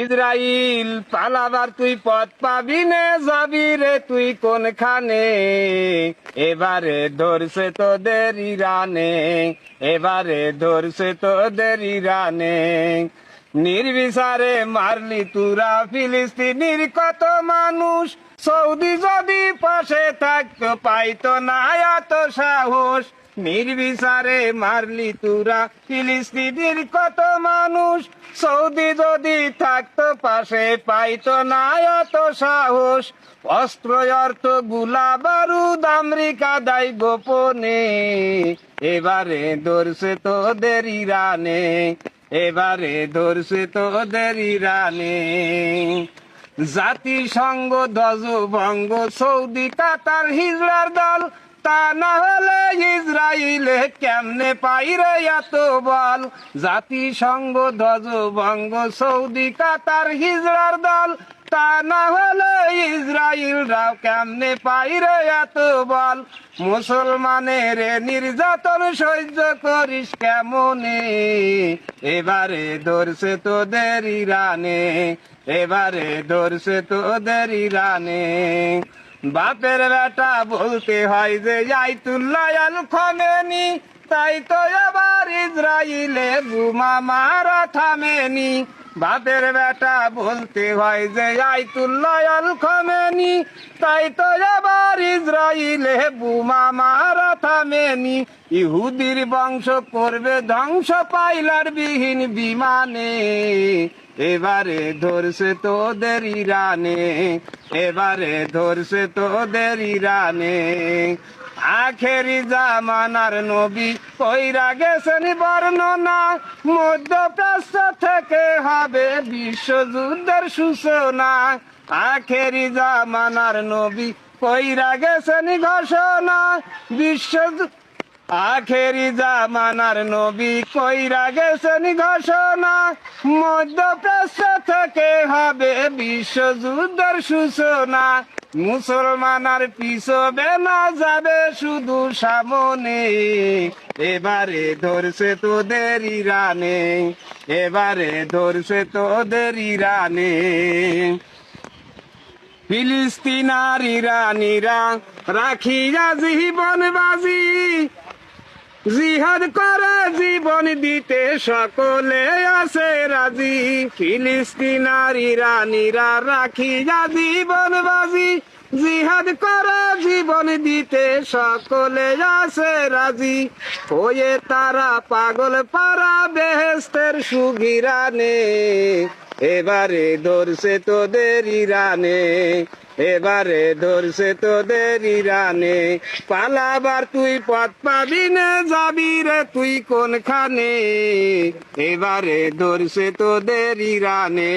ইসরাইল পালাবার তুই পথ পাবি নে, যাবি রে তুই কোনখানে? এবারে ধরছে তোদের ইরানে, এবারে ধরছে তোদের ইরানে। নির্বিচারে মারলি তুরা ফিলিস্তিনির কত মানুষ? সৌদি যদি পাশে থাকতো পাইতো না এত সাহস। নির্বিচারে মারলি তুরা, ফিলিস্তিনির কত মানুষ। সৌদি যদি থাকতো পাশে, পাইতো না এত সাহস। অস্ত্র, অর্থ, গুলা, বারুদ আমেরিকা দায় গোপনে। এবারে ধরছে তোদের ইরানে, এবারে ধরছে তোদের ইরানে। জাতিসংঘ ধ্বজ ভঙ্গ সৌদি কাতার হিজড়ার দল তা না হলে ইসরায়েলে কেমনে পাইরে এত বল? জাতিসংঘ ধ্বজ ভঙ্গ সৌদি, কাতার, হিজড়ার দল। তা না হলে ইসরায়েলরাও কেমনে পাইরে এত বল? মুসলমানের নির্যাতন সহ্য করিস কেমনে? এবারে ধরছে তোদের ইরানে, এবারে ধরছে তোদের ইরানে। বাপের বেটা বলতে হয় যে, আইতুল্লাহ আল খমেনি তাই তো এবার ইসরায়েলে বুমা মারা থামেনি। বাপের বেটা বলতে হয় যে, আইতুল্লাহ আল খমেনি তাই তো এবার ইসরায়েলে বুমা মারা থামেনি। ইহুদির বংশ করবে ধ্বংস পাইলার বিহীন বিমানে। এবারে ধরছে তোদের ইরানে, এবারে ধরছে তোদের ইরানে। আখেরি জামানার নবী কইরা গেছেন বর্ণনা, মধ্যপ্রাচ্য থেকে হবে বিশ্বযুদ্ধের সূচনা। আখেরি জামানার নবী কইরা গেছেন ঘোষণা, বিশ্বযুদ্ধ আখেরি জামানার নবী কইরা গেছেন ঘোষণা, মধ্যপ্রাচ্য থেকে হবে বিশ্বযুদ্ধের সূচনা। মুসলমানার পিছবে না যাবে শুধু সামনে। এবারে ধরছে তোদের ইরানে, এবারে ধরছে তোদের ইরানে। ফিলিস্তিনার ইরানিরা রাখিয়া জীবন বাজি জিহাদ করে জীবন দিতে সকলে আছে রাজি। ফিলিস্তিনার ইরানিরা রাখিয়া জীবন বাজি জিহাদ করে, জীবন দিতে সকলে আছে রাজি। হয়ে তারা পাগল পারা বেহেস্তের সুগিরানে। এবারে ধরছে তোদের ইরানে, এবারে ধরছে তোদের ইরানে। পালাবার তুই পথ পাবি না, যাবি রে তুই কোনখানে? এবারে ধরছে তোদের ইরানে।